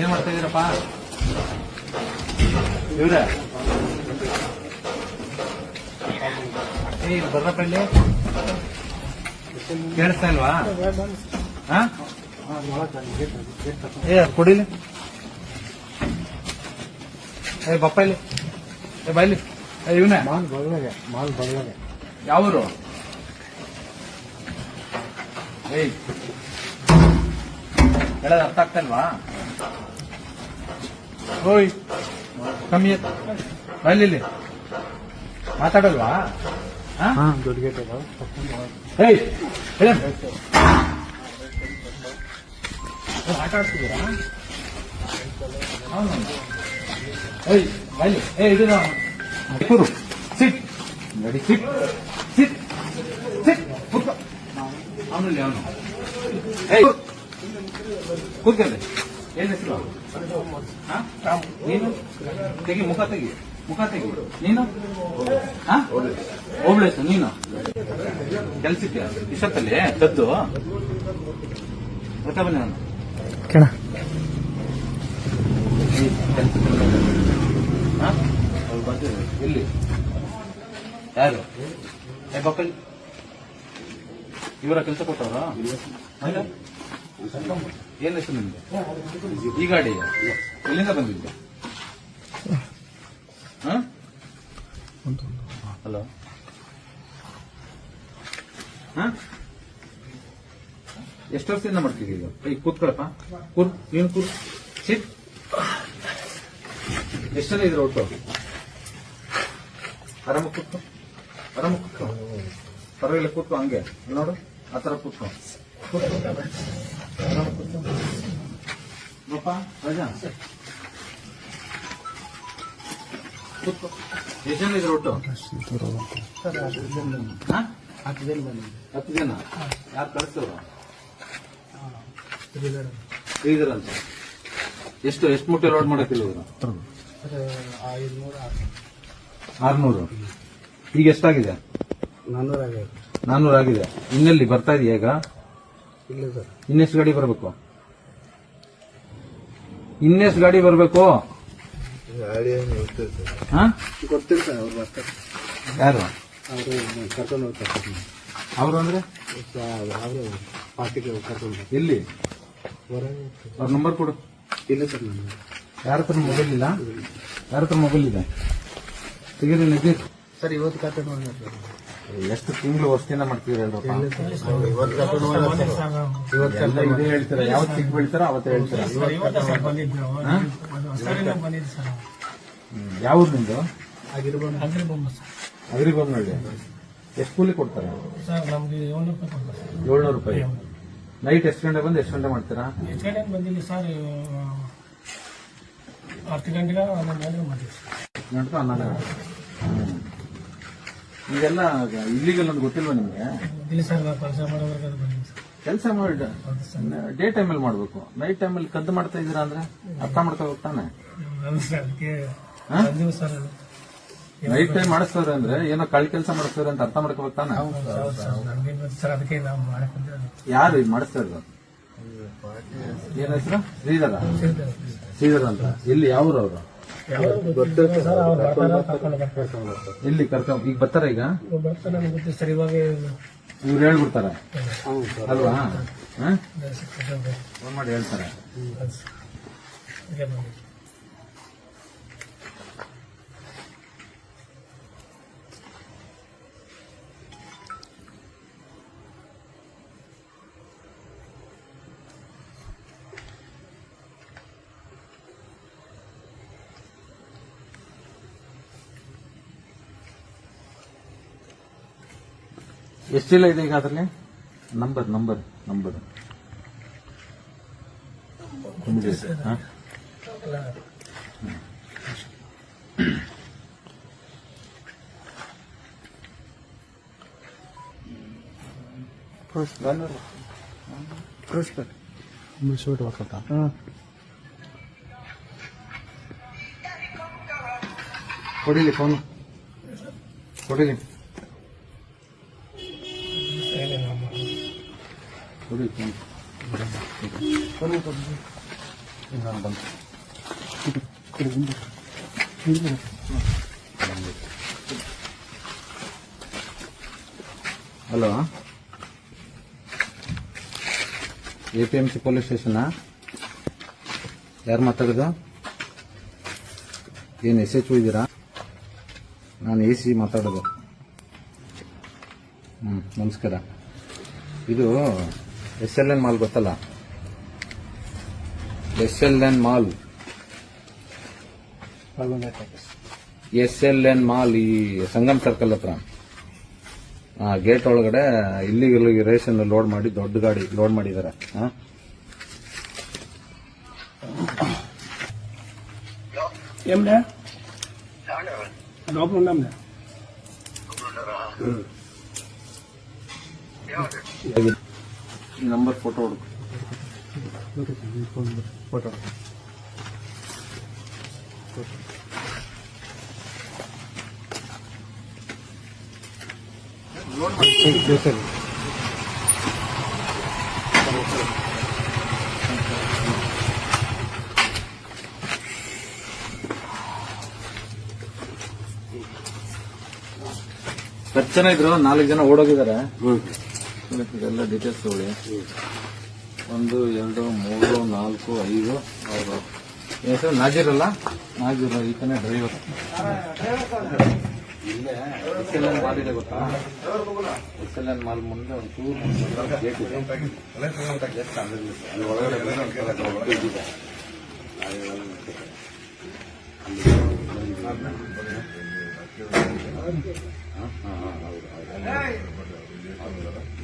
ಏನ್ ಮಾಡ್ತಾ ಇದೀರಪ್ಪ? ಇವ್ರ. ಏ ಬರ್ರಪ್ಪ ಇಲ್ಲಿ ಕೇಳಿಸ್ತಾ ಇಲ್ವಾ? ಏ, ಅದು ಕೊಡಿಲಿ ಏ, ಬಪ್ಪ ಇಲ್ಲಿ. ಏ ಬೈಲಿ ಏ, ಇವನೇ. ಮಾಲ್ ಬಗ್ಲಾಗೆ ಮಾಲ್ ಬಗ್ಲಾಗೆ ಯಾವೂರು? ಏಯ್. ಹೇಳೋದು ಅರ್ಥ ಆಗ್ತಾ ಇಲ್ವಾ ಓಯ್ ಕಮ್ಮಿ ಬೈಲಿ ಮಾತಾಡಲ್ವಾ? ಆಟ ಆಡ್ತಿದ್ದೀರಾ ಹೌದು. ಏಯ್ ಬೈಲಿ ಏ ಇದು ಕೂರು ಸಿಟ್. ನಡಿ ಸಿಟ್. ಸಿಟ್. ಸಿಟ್. ಅವನಲ್ಲಿ ಅವನು. ಏಯ್. ಕೂತ್ಕೊಳ್ಳಿ ಏನ್ ಹೆಸರು? ಹಾ? ನೀನು? ತೆಗಿ ಮುಖ ತೆಗಿ. ಮುಖ ತೆಗಿ. ನೀನು? ಹಾ? ಓಬ್ಳೇಶ್ ನೀನು? ಕೆಲ್ಸಕ್ಕೆ ಇಷ್ಟೊತ್ತಲ್ಲಿ ತದ್ದು ಗೊತ್ತಾ ಬನ್ನಿ ನಾನು? ಅವ್ರು ಬಂದಿದ್ರು. ಎಲ್ಲಿ ಯಾರು? ಏ ಬಪ್ಪಲ್ ಇವರ ಕೆಲಸ ಕೊಟ್ಟವ್ರ? ಏನ್ ಹೆಸರು ನಿಮ್ಗೆ ಈ ಗಾಡಿ ಎಲ್ಲಿಂದ ಬಂದಿದ್ದೆ? ಹಲೋ? ಎಷ್ಟು ವರ್ಷದಿಂದ ಮಾಡ್ತಿದ್ದೀಗ ಈಗ ಕೂತ್ಕೊಳಪ್ಪ ಕೂರ್ ನೀನು ಕೂರ್ ಸಿಟ್ ಎಷ್ಟು ಜನ ಇದ್ರು ಒಟ್ಟು? ಆರಾಮ ಕೂತ್ಕೊ. ಆರಾಮ ಕೂತ್ಕೊ. ಪರವಾಗಿಲ್ಲ, ಕೂತ್ಕೊ ಹಂಗೆ. ನೋಡು, ಆ ಥರ ಕೂತ್ಕೊ. ಕೂತ್ಕೊ. ನೋಡಪ್ಪ ರಜಾ ಎಷ್ಟು ಜನ ಇದ್ರು ಒಟ್ಟು ಹಾ? ಹತ್ತು ಜನ ಬಂದಿದೆ ಹತ್ತು ಜನ ಯಾರು ಕಳಿಸ್ತವ್ರು ಶ್ರೀಧರ್ ಅಂತ ಎಷ್ಟು ಎಷ್ಟು ಮುಟ್ಟೆ ಲೋಡ್ ಮಾಡಕ್ಕಿಲ್ಲ ಇವರು. ಐದುನೂರು ಆರ್ನೂರು. ಈಗ ಎಷ್ಟಾಗಿದೆ? ನಾನ್ನೂರ ಆಗೈತೆ ನಾನ್ನೂರು ಆಗಿದೆ ಇನ್ನೆಲ್ಲಿ ಬರ್ತಾ ಇದೆಯಾ ಈಗ? ಇಲ್ಲ ಸರ್. ಇನ್ನೆಷ್ಟು ಗಾಡಿ ಬರಬೇಕು? ಇನ್ನೆಷ್ಟು ಗಾಡಿ ಬರಬೇಕು? ಗಾಡಿ ಹಾ? ಯಾರು? ಅವರು ಅವರು ಅಂದ್ರೆ ಅವರು ಪಾರ್ಟಿಗೆ. ಎಲ್ಲಿ ನಂಬರ್ ಕೊಡು. ಇಲ್ಲ ಸರ್ ಯಾರ ಹತ್ರ ಮೊಬೈಲ್ ಇಲ್ಲ? ಯಾರ ಹತ್ರ ಮೊಬೈಲ್ ಇದೆ? ತೆಗೀರಿ ಸರ್, ಇವತ್ತು ಕರ್ಕೊಂಡು ಸರ್ ಎಷ್ಟು ತಿಂಗಳು ವಸ್ತಿನ ಮಾಡ್ತೀವಿ ಹೇಳ್ರಪ್ಪ? ಇವತ್ತು ಕರ್ಕೊಂಡು ಎಲ್ಲ ಇದೇ ಹೇಳ್ತೀರಾ? ಯಾವತ್ತು ಸಿಗ್ ಬೀಳ್ತಾರ ಅವತ್ತು ಹೇಳ್ತೀರಾ? ಯಾವ್ದು ನಿಮ್ದು ಅಗ್ರಿಬೊಮ್ಮನಹಳ್ಳಿ ಎಷ್ಟು ಕೂಲಿ ಕೊಡ್ತಾರೆ? ಏಳ್ನೂರು ರೂಪಾಯಿ ನೈಟ್ ಎಷ್ಟು ಗಂಟೆ ಬಂದು ಎಷ್ಟು ಗಂಟೆ ಮಾಡ್ತೀರಾ? ಎಷ್ಟು ಗಂಟೆಗೆ ಬಂದಿಲ್ಲ ಸರ್ ಹತ್ತು ಗಂಟೆಗೆ ಹನ್ನೊಂದು ಗಂಟೆಗೆ ಮಾಡ್ತೀವಿ ಹತ್ತು ಗಂಟೆ ಹನ್ನೊಂದು ಗಂಟೆ. ಇದೆಲ್ಲ ಇಲ್ಲಿಗೆಲ್ಲ ಅಂತ ಗೊತ್ತಿಲ್ವಾ ನಿಮಗೆ? ಇಲ್ಲ ಸರ್ ನಾವು ಕೆಲಸ ಮಾಡೋವರೆಗೆ ಅದು ಬಂದಿವಿ ಸರ್. ಕೆಲಸ ಮಾಡಿ ಡೇ ಟೈಮಲ್ಲಿ ಮಾಡ್ಬೇಕು. ನೈಟ್ ಟೈಮಲ್ಲಿ ಕದ್ದು ಮಾಡ್ತಾ ಇದ್ದೀರಾ ಅಂದ್ರೆ ಅರ್ಥ ಮಾಡ್ತಾ ಹೋಗ್ತಾನೆ. ಸರ್ ಅದಕ್ಕೆ ಹಾ? ಬಂದಿವಿ ಸರ್ ಅದು. ನೈಟ್ ಟೈಮ್ ಮಾಡಿಸ್ತಾರೆ ಅಂದ್ರೆ ಏನೋ ಕಳ್ ಕೆಲಸ ಮಾಡಿಸ್ತಾರೆ ಅಂತ ಅರ್ಥ ಮಾಡ್ಕೋಬೇಕು ತಾನೆ ಹೌದು ಸರ್ ನಮ್ಗೇನು ಗೊತ್ತು ಸರ್ ಅದಕ್ಕೆ ನಾವು ಯಾರು ಇದು ಮಾಡಿಸ್ತಾ ಇರೋದು? ಏನ್ ಹೆಸರು? ಶ್ರೀಧರ. ಶ್ರೀಧರ ಅಂತ. ಎಲ್ಲಿ ಯಾವಾಗ ಗೊತ್ತಿಲ್ಲ ಸರ್ ಅವ್ರು ಬರ್ತಾರೆ. ಕರ್ಕೊಂಡು ಈಗ ಬರ್ತಾರ ಈಗ? ಸರಿವಾಗಿ ಬರ್ತಾರೆ ನಮ್ಗೆ ಗೊತ್ತಿಲ್ಲ ಸರ್ ಇವಾಗ ಇವ್ರು ಹೇಳ್ಬಿಡ್ತಾರ? ಅಲ್ವಾ? ಹಾ? ಫೋನ್ ಮಾಡಿ ಹೇಳ್ತಾರೆ. ಅದು ಸರ್. ಅದಕ್ಕೆ ಬಂದಿವಿ. ಎಷ್ಟು ಚೀಲ ಇದೆ ಈಗ ಅದ್ರಲ್ಲಿ ನಂಬರ್ ನಂಬರ್ ನಂಬರ್ ಹಾ ಎಲ್ಲ ಮುಗಿಸ್ಬಿಟ್ಟು ಬರ್ಕೊತಾ ಕೊಡಿಲಿ ಫೋನ್ ಕೊಡಿಲಿ. ಏನೇನು ನಮ್ಮ ಕೊಡಿ ಫೋನ್ ಇನ್ನೊಂದು ಬಂತು hello A P M C police ಸ್ಟೇಷನಾ ಯಾರು ಮಾತಾಡೋದು ಏನು ಎಸ್ ಎಚ್ ಇದ್ದೀರಾ ನಾನು ಎ ಸಿ ಮಾತಾಡೋದು ಹ್ಞೂ ನಮಸ್ಕಾರ ಇದು ಎಸ್ ಎಲ್ ಎನ್ ಮಾಲ್ ಗೊತ್ತಲ್ಲ? S L N mall. S L N mall ಈ ಸಂಗಮ್ ಸರ್ಕಲ್ ಹತ್ರ. ಆ ಗೇಟ್ ಒಳಗಡೆ ಇಲ್ಲಿಗೆ ರೇಷನ್ ಲೋಡ್ ಮಾಡಿ ದೊಡ್ಡ ಗಾಡಿ ಲೋಡ್ ಮಾಡಿದ್ದಾರೆ. ಹಾ ಈ ನಂಬರ್ ಫೋಟೋ ಹುಡುಕು. ಫೋಟೋ. ಹತ್ತು ಜನ ಇದ್ರು ನಾಲ್ಕು ಜನ ಓಡೋಗಿದ್ದಾರೆ. ಇದೆಲ್ಲ ಡೀಟೇಲ್ಸ್ ತಗೊಳ್ಳಿ. ಒಂದು ಎರಡು ಮೂರು ನಾಲ್ಕು ಐದು ಅವರು ಹೆಸರು ನಾಜೀರ್ ಅಲ್ಲ? ನಾಜೀರ್ ಈತನೇ ಡ್ರೈವರ್ ಎಸ್ ಎಲ್ ಮಾಲ್ ಇದೆ ಗೊತ್ತಾ? ಮಾಲ್ ಮುಂದೆ ಒಂದು ಚೂರು ಇದೆ. ಹೌದು, ಹೌದು.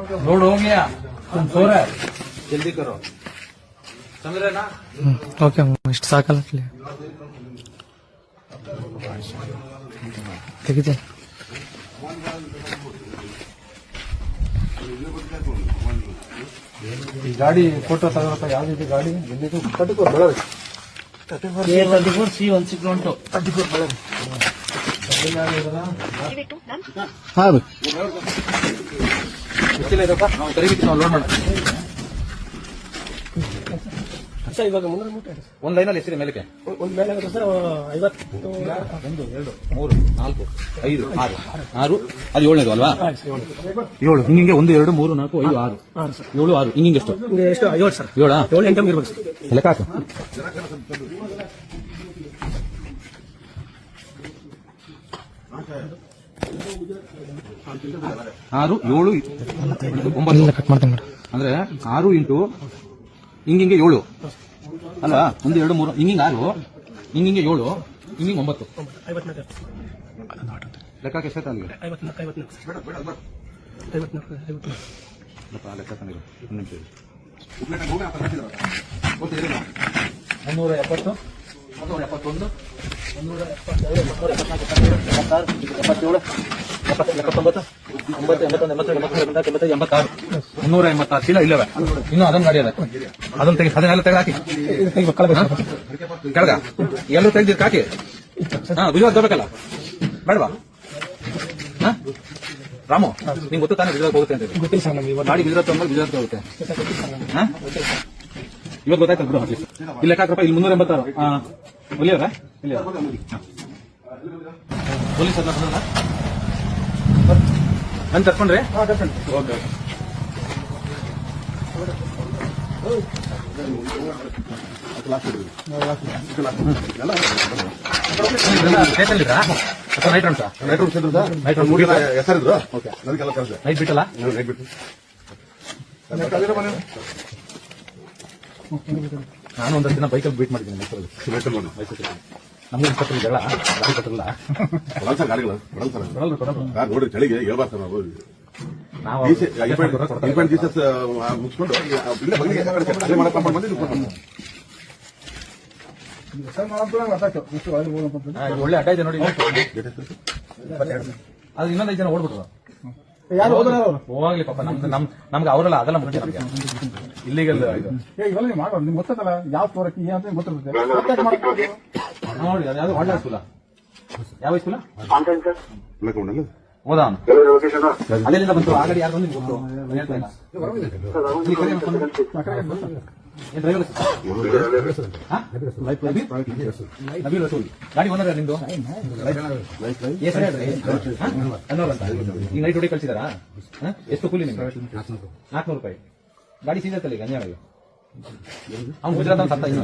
लोड हो गया तुम सो रहे जल्दी करो समझ रहे ना ಹ್ಮ್ ಓಕೆ ಇಷ್ಟು ಸಾಕಲ್ಲ ಅಲ್ಲಿ ತೆಗಿತೆ ಈ ಗಾಡಿ ಫೋಟೋ ತಗೋರಪ್ಪ ಯಾವ್ದಿದೆ ಗಾಡಿ ಎಲ್ಲಿದು ತರ್ಟಿ ಫೋರ್ ಬೆಳಗ್ಗೆ twenty four C one six one two ಹಾಂ ಲೋಡ್ ಮಾಡ ಸರ್ ಇವಾಗ ಮುನ್ನೂರು ಮೂಟೆ ಇದೆ ಒಂದ್ ಲೈನಲ್ಲಿ ಎಷ್ಟಿದೆ ಮೇಲಕ್ಕೆ? ಒಂದ್ ಮೇಲೆ ಆಗುತ್ತೆ ಸರ್ ಐವತ್ತು. ಒಂದು ಎರಡು ಮೂರು ನಾಲ್ಕು ಐದು ಆರು. ಆರು ಅದು ಏಳನೇದು ಅಲ್ವಾ? ಹಾಂ ಸರ್ ಏಳು. ಏಳು ಹಿಂಗೆ ಒಂದು ಎರಡು ಮೂರು ನಾಲ್ಕು ಐದು ಆರು. ಹಾಂ ಸರ್. ಏಳು ಆರು ಹಿಂಗೆ ಎಷ್ಟು? ನಿಮ್ಗೆ ಎಷ್ಟು? ಸರ್. ಏಳಾ? ಏಳು ಎಂಟು ಇರ್ಬೇಕು ಸರ್. ಲೆಕ್ಕ ಹಾಕು. ಆರು ಏಳು ಒಂಬತ್ತು. ಅಂದ್ರೆ ಆರು ಇಂಟು ಹಿಂಗಿಂಗೆ ಏಳು. ಅಲ್ಲ ಒಂದು ಎರಡು ಮೂರು ಹಿಂಗಿಂಗೆ ಆರು ಹಿಂಗಿಂಗೆ ಏಳು ಹಿಂಗಿಂಗೆ ಒಂಬತ್ತು. ಲೆಕ್ಕ ಐವತ್ನಾಲ್ಕು ಸ್ವಲ್ಪ ಲೆಕ್ಕ ತಂದಿರು ಒಂದು ನಿಮಿಷ ಮುನ್ನೂರ ಎಪ್ಪತ್ತು. ಮುನ್ನೂರ ಎಪ್ಪತ್ತೇಳು ಎಪ್ಪತ್ತೈದು ಒಂಬತ್ತು ಎಂಬತ್ತು ಎಂಬತ್ತಾರು ಚೀಲ ಇಲ್ಲವೇ ಇನ್ನೂ ಅದನ್ನ ನಡೆಯಲ್ಲ ಅದ ಅದನ್ನ ತೆಗಿ ಅದನ್ನೆಲ್ಲ ತೆಗೆದು ಹಾಕಿ ಕೆಳಗ ಎಲ್ಲರೂ ತೆಗ್ದಿರ್ಕ ಹಾಕಿ ಹಾ ಗುಜರಾತ್ ಬರ್ಬೇಕಲ್ಲ ಬೇಡವಾ ರಾಮು ನಿಂಗೆ ಗೊತ್ತು ತಾನೇ ಗುಜರಾತ್ ಹೋಗುತ್ತೆ ಅಂತ. ಗೊತ್ತಿಲ್ಲ ಸರ್ ನಮ್ಗೆ ಗುಜರಾತ್ ಹೋಗುತ್ತೆ ಹಾ? ಇವತ್ತು ಗೊತ್ತಾಯ್ತಲ್ಲ ಬಿಡು ಅಟ್ಲೀಸ್ಟ್ ಇಲ್ಲಿ ಲೆಕ್ಕ ಹಾಕ್ರಪ್ಪ ಇಲ್ಲಿ ಮುನ್ನೂರ ಎಂಬತ್ತಾರು. ಒಲಿಯವರ? ಇಲ್ಲಿ ಪೊಲೀಸ್ ಬಂದ್ರಲ್ಲ ನಾನು ತರ್ಕೊಂಡ್ರೆ? Okay night night? ನೈಟ್ ಮೂಡಿನ ಹೆಸರಿದ್ರು? ಓಕೆ ನೈಟ್ ಬಿಟ್ಟಲ್ಲ? ನೈಟ್ ಬಿಟ್ಟು. ನಾನು ಒಂದಷ್ಟು ದಿನ ಬೈಕಲ್ಲಿ ಬೀಟ್ ಮಾಡಿದ್ದೀನಿ ಮೈಸೂರಲ್ಲಿ. ಮೈಸೂರಲ್ಲಿ ನಮ್ಗೆ ಜಗಳ ಗಾಡಿ ಕಟ್ಟಲ್ಲ ಸರ್ ಗಾಡಿಗಳು ಸರ್ ನೋಡ್ರಿ ಚಳಿಗೆ ಹೇಳ್ಬಾರ್ದು ಸರ್ ನಾವು ಜೀಸಸ್ ಮುಗಿಸ್ಕೊಂಡು ಇಲ್ಲೇ ಅದೇ ಕಂಪೌಂಡ್ ಬಂದು ಒಳ್ಳೆ ಅಡ್ಡ ಇದೆ ನೋಡಿ. ಅದು ಇನ್ನೊಂದೈದು ಐದು ಜನ ಓಡ್ಬಿಟ್ರು. ಯಾರು ಹೋಗ್ಲಿ ಪಾಪ ನಮ್ದು ನಮ್ ನಮ್ಗೆ ಅವರಲ್ಲ ಅದೆಲ್ಲ ಮುಖ್ಯ ನಮ್ಗೆ. ಇಲ್ಲಿಗಲ್ ಇದು. ಏ ಇವೆಲ್ಲ ಮಾಡೋದು ನಿಮ್ಗೆ ಗೊತ್ತಲ್ಲ ಯಾವ ತೋರಕ್ಕೆ ಏನು ಅಂತ ಗೊತ್ತಿರುತ್ತೆ. ಅಟ್ಯಾಕ್. ನೋಡಿ ಅದು ಯಾವ್ದು ಒಳ್ಳೆ ಸ್ಕೂಲ ಯಾವ ಸ್ಕೂಲ? ಹೋದ? ಅವನು ಅಲ್ಲಿಂದ ಬಂತು ಆಗಡಿ ಗಾಡಿ ಯಾರು ಗೊತ್ತು. ನಾನ್ ಹೇಳ್ತಾ ಇಲ್ಲ. ಈ ಕಡೆ ಒಂದು ಬಂದು. ಏನ್ driver ಹೆಸರು? ಹಾ? ನಬೀಲ್ ರಸೂಲ್. ಗಾಡಿ ಓನರ್ ನಿಮ್ದು ಏ ಸರಿ ಹೇಳ್ರಿ. ಹಾ? ಅನ್ನೋರು ಅಂತ. ಈಗ ನೈಟ್ ಹೊಡಿ ಕಳ್ಸಿದಾರಾ ಹಾ? ಎಷ್ಟು ಕೂಲಿ ನಿಮ್ಗೆ ನಾಲ್ಕುನೂರು ರೂಪಾಯಿ ಗಾಡಿ ಸೀದಾ ತಲೆ ಗಂಜಾಳಿಗೆ ಅವ್ನು ಗುಜರಾತ್ ಅವ್ನು ಸತ್ತ ಇನ್ನು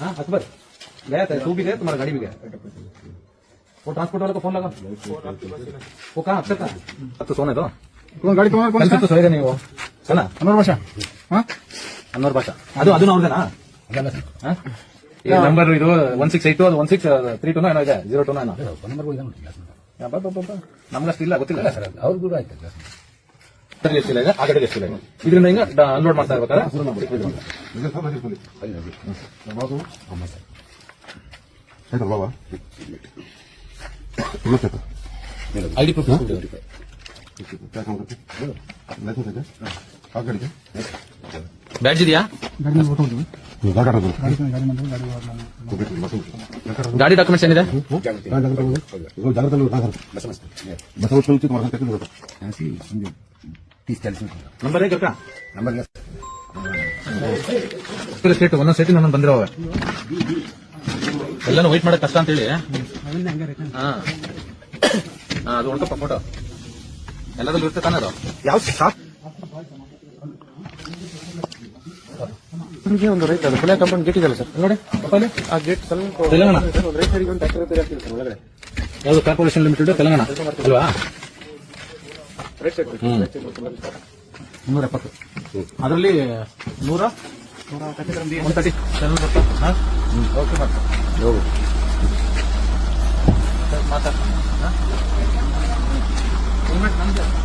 हाँ अकबर गया था तू भी गया तुम्हारा गाड़ी भी गया वो ट्रांसपोर्ट वाले को फोन लगा वो कहाँ अक्षर था अब तो सोने दो ಒಂದು ಗಾಡಿ ತೊಗೊಂಡು कल से तो सोएगा नहीं वो सोना ಹನ್ನೊಂದು ವರ್ಷ ಹಾ ಅನ್ನೋರ್ ಭಾಷಾ. ಅದು ಅದು ಅವ್ರದೇನಾ ನಂಬರ್ ಇದು ಒನ್ ಸಿಕ್ಸ್ ಏಟ್ ಅದು ಒನ್ ಸಿಕ್ಸ್ ತ್ರೀ ಟೂನೋ ಏನೋ ಇದೆ ಜೀರೋ ಟೂನೋ ನಂಬರ್ ಬಾ, ಬಾ, ಬಾ. ನಮ್ಗಷ್ಟು ಇಲ್ಲ ಗೊತ್ತಿಲ್ಲ. ಅವ್ರು ಕೂಡ ಆಯ್ತು ಸರಿ ಎಷ್ಟಿಲ್ಲ ಇದೆ ಆ ಕಡೆಗೆ ಎಷ್ಟಿಲ್ಲ ಇದೆ ಇದರಿಂದ ಹಿಂಗ ಅನ್ಲೋಡ್ ಮಾಡ್ತಾ ಇರ್ಬೇಕಾದ್ರೆ? ಇದು ಡಿ ಪ್ರೂಫ್ ಇದೆ? ಆ ಗಾಡಿಗೆ? ಬ್ಯಾಡ್ಜ್ ಇದೆಯಾ? ಗಾಡಿ ಡಾಕ್ಯುಮೆಂಟ್ಸ್ ಏನಿದೆ? ಸ್ಟೇಟ್ ಒಂದೊಂದು ಸೈಟ್ ನಾನು ಬಂದಿರೋ ಎಲ್ಲಾನು ವೈಟ್ ಮಾಡಕ್ ಕಷ್ಟ ಅಂತೇಳಿ. ಅದು ಹೊಡ್ತಪ್ಪ ಫೋಟೋ ಎಲ್ಲದಲ್ಲೂ ಇರ್ತದೆ ತಾನದು ಯಾವ ಶಾಪ್ ನಿಮಗೆ ಒಂದು ರೈತ ಅದು ಕೊಲೆ ಗೇಟ್ ಇದೆಯಲ್ಲ ಸರ್? ನೋಡಿ. ಅಲ್ಲಿ ಆ ಗೇಟ್ ಸ್ವಲ್ಪ ತೆಲಂಗಾಣ. ರೈತರಿಗೆ ಒಂದು ಟ್ಯಾಕ್ಟರ್ ಒಳಗಡೆ. ಯಾವುದು ಕಾರ್ಪೊರೇಷನ್ ಲಿಮಿಟೆಡ್ ತೆಲಂಗಾಣ? ಅಲ್ವಾ ರೈಟ್ ಎಪ್ಪತ್ತು ಅದರಲ್ಲಿ ನೂರ? ಹಾಂ? ಓಕೆ ಮಾತಾಡ್ತೀನಿ. ಹೆಲ್ಮೆಟ್